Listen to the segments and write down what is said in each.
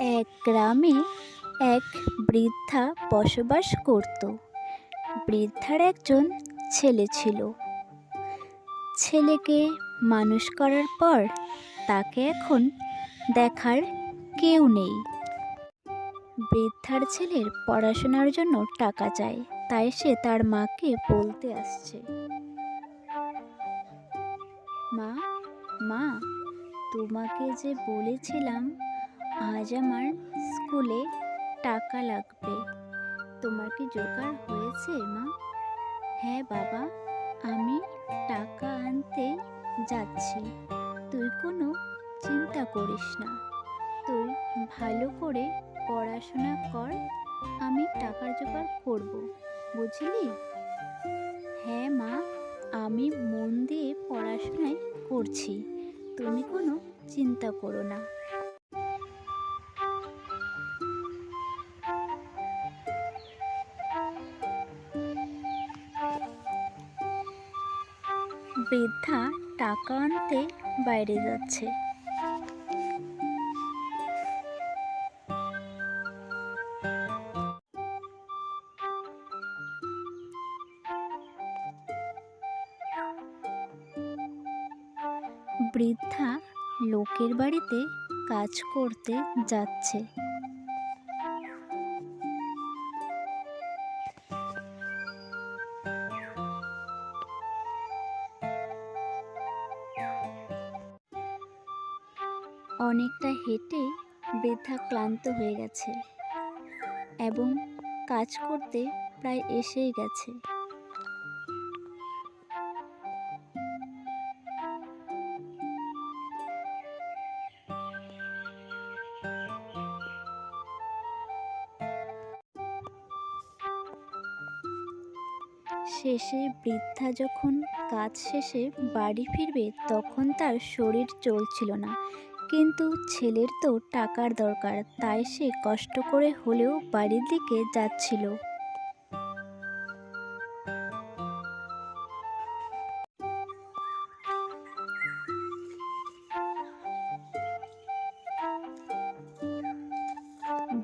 এক গ্রামে এক বৃদ্ধা বসবাস করত। বৃদ্ধার একজন ছেলে ছিল। ছেলেকে মানুষ করার পর তাকে এখন দেখার কেউ নেই। বৃদ্ধার ছেলের পড়াশোনার জন্য টাকা চায়, তাই সে তার মাকে বলতে আসছে। মা মা, তোমাকে যে বলেছিলাম আজ আমার স্কুলে টাকা লাগবে। তোমার কি জোগাড় হয়েছে, মা? হ্যাঁ বাবা, আমি টাকা আনতে যাচ্ছি। তুই কোনো চিন্তা করিস না। তুই ভালো করে পড়াশোনা কর, আমি টাকা জোগাড় করব, বুঝলি? হ্যাঁ মা, আমি মন দিয়ে পড়াশোনায় করছি। তুমি কোনো চিন্তা করো না। বৃদ্ধা টাকা আনতে বাইরে যাচ্ছে। বৃদ্ধা লোকের বাড়িতে কাজ করতে যাচ্ছে। হেঁটে বৃদ্ধা ক্লান্ত হয়ে গেছে এবং কাজ করতে প্রায় এসেই গেছে। শেষে বৃদ্ধা যখন কাজ শেষে বাড়ি ফিরবে, তখন তার শরীর চলছিল না। কিন্তু ছেলের তো টাকার দরকার, তাই সে কষ্ট করে হলেও বাড়ির দিকে যাচ্ছিল।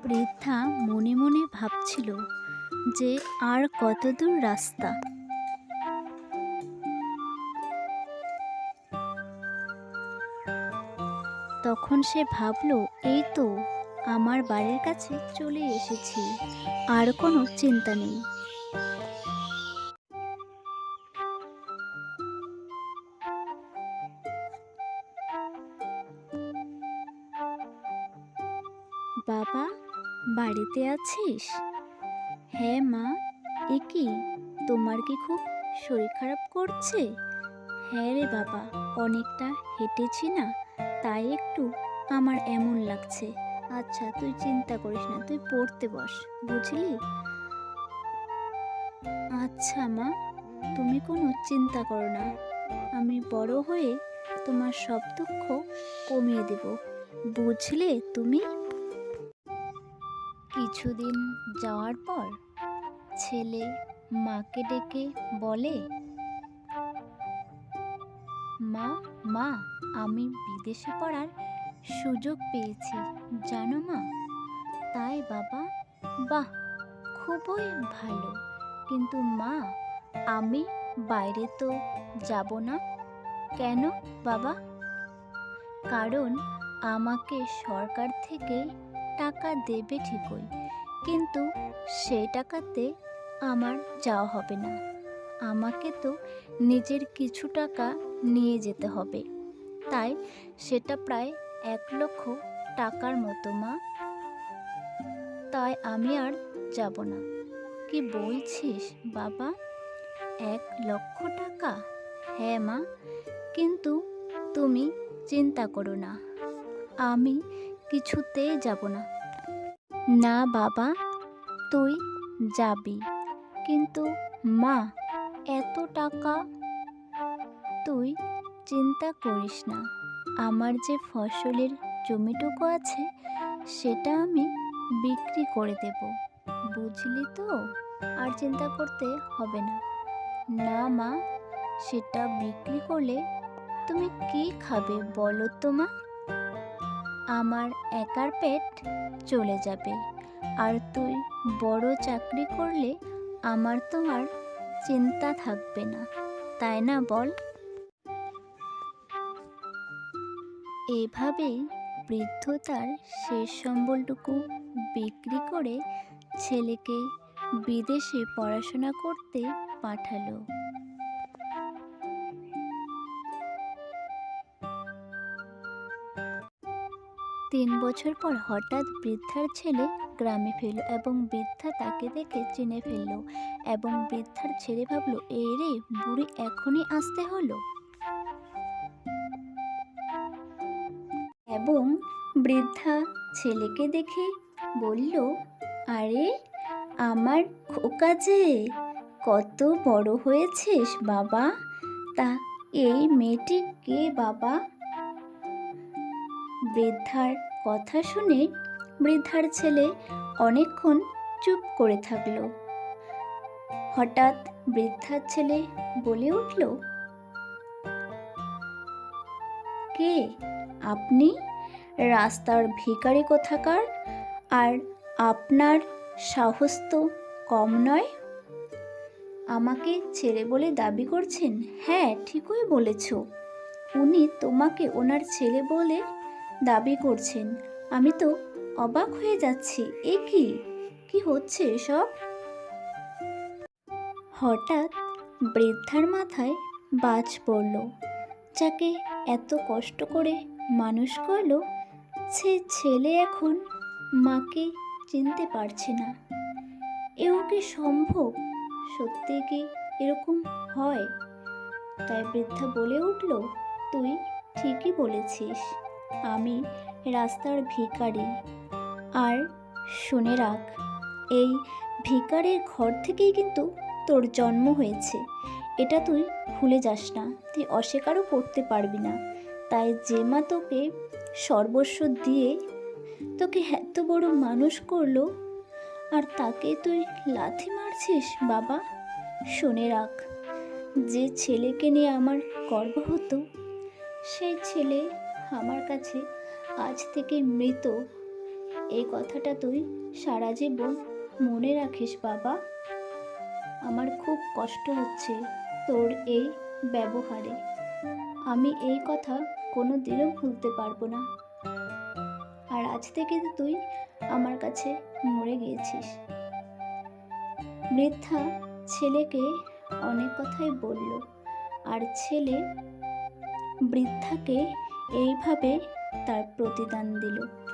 বৃদ্ধা মনে মনে ভাবছিল যে আর কতদূর রাস্তা। তখন সে ভাবলো, এই তো, আমার বাড়ির কাছে চলে এসেছি। আর কোনো চিন্তা নেই। বাবা, বাড়িতে আছিস? হ্যাঁ মা, এ কি, তোমার কি খুব শরীর খারাপ করছে? হ্যাঁ রে বাবা, অনেকটা হেঁটেছি না। তাই একটু আমার এমন লাগছে। আচ্ছা তুই চিন্তা করিস না, তুই পড়তে বস, বুঝলি? আচ্ছা মা, তুমি কোনো চিন্তা করো না। আমি বড় হয়ে তোমার সব দুঃখ কমিয়ে দেব, বুঝলে তুমি? কিছুদিন যাওয়ার পর ছেলে মাকে ডেকে বলে, মা মা আমি বিদেশে পড়ার সুযোগ পেয়েছি, জানো মা? তাই বাবা, বাহ, খুবই ভালো। কিন্তু মা, আমি বাইরে তো যাব না? কেন বাবা? কারণ আমাকে সরকার থেকে টাকা দেবে ঠিকই, কিন্তু সেই টাকাতে আমার যাওয়া হবে না। আমাকে তো নিজের কিছু টাকা নিয়ে যেতে হবে। তাই সেটা প্রায় এক লক্ষ টাকার মতো, মা। তাই আমি আর যাব না। কি বলছিস, বাবা? এক লক্ষ টাকা? হ্যাঁ মা। কিন্তু তুমি চিন্তা করো না। আমি কিছুতেই যাব না। না, বাবা, তুই যাবি। কিন্তু, মা, এত টাকা তুই চিন্তা করিস না। আমার যে ফসলের জমিটুকু আছে, সেটা আমি বিক্রি করে দেব। বুঝলি তো? আর চিন্তা করতে হবে না। না মা, সেটা বিক্রি করলে তুমি কি খাবে বলো তো মা? আমার একার পেট চলে যাবে। আর তুই বড় চাকরি করলে আমার তোমার চিন্তা থাকবে না। তাই না বল? এভাবেই বৃদ্ধ তার শেষ সম্বলটুকু বিক্রি করে ছেলেকে বিদেশে পড়াশোনা করতে পাঠালো। তিন বছর পর হঠাৎ বৃদ্ধার ছেলে গ্রামে ফিরল এবং বৃদ্ধা তাকে দেখে চিনে ফেলল এবং বৃদ্ধার ছেলে ভাবলো এই রে, বুড়ি এখনই আসতে হলো? এবং বৃদ্ধা ছেলেকে দেখে বলল, আরে, আমার খোকা যে, কত বড় হয়েছিস বাবা। তা এই মেয়েটি কে বাবা? বৃদ্ধার কথা শুনে বৃদ্ধার ছেলে অনেকক্ষণ চুপ করে থাকল। হঠাৎ বৃদ্ধার ছেলে বলে উঠল, কে? আপনি রাস্তার ভিখারি কোথাকার? আর আপনার সাহস তো কম নয়? আমাকে ছেলে বলে দাবি করছেন? হ্যাঁ ঠিকই বলেছ। উনি তোমাকে ওনার ছেলে বলে দাবি করছেন। আমি তো অবাক হয়ে যাচ্ছি। এ কি? কি হচ্ছে এসব? হঠাৎ বৃদ্ধার মাথায় বাজ পড়ল। যাকে এত কষ্ট করে মানুষ করল সে ছেলে এখন মাকে চিনতে পারছে না। এও কি সম্ভব? সত্যি কি এরকম হয়? তাই বৃদ্ধা বলে উঠল, তুই ঠিকই বলেছিস, আমি রাস্তার ভিখারি। আর শুনে রাখ, এই ভিকারের ঘর থেকেই কিন্তু তোর জন্ম হয়েছে। এটা তুই ভুলে যাস না, তুই অস্বীকারও করতে পারবি না। তাই যে মা তোকে সর্বস্ব দিয়ে তোকে এত বড় মানুষ করল, আর তাকে তুই লাথি মারছিস, বাবা? শুনে রাখ, যে ছেলেকে নিয়ে আমার গর্ব হতো, সেই ছেলে আমার কাছে আজ থেকে মৃত। এই কথাটা তুই সারা জীবন মনে রাখিস, বাবা। আমার খুব কষ্ট হচ্ছে তোর এই ব্যবহারে। আমি এই কথা কোনো দিনও ভুলতে পারব না। আর আজ থেকে তুই আমার কাছে মরে গিয়েছিস। বৃদ্ধা ছেলেকে অনেক কথাই বলল। আর ছেলে বৃদ্ধাকে এইভাবে তার প্রতিদান দিল।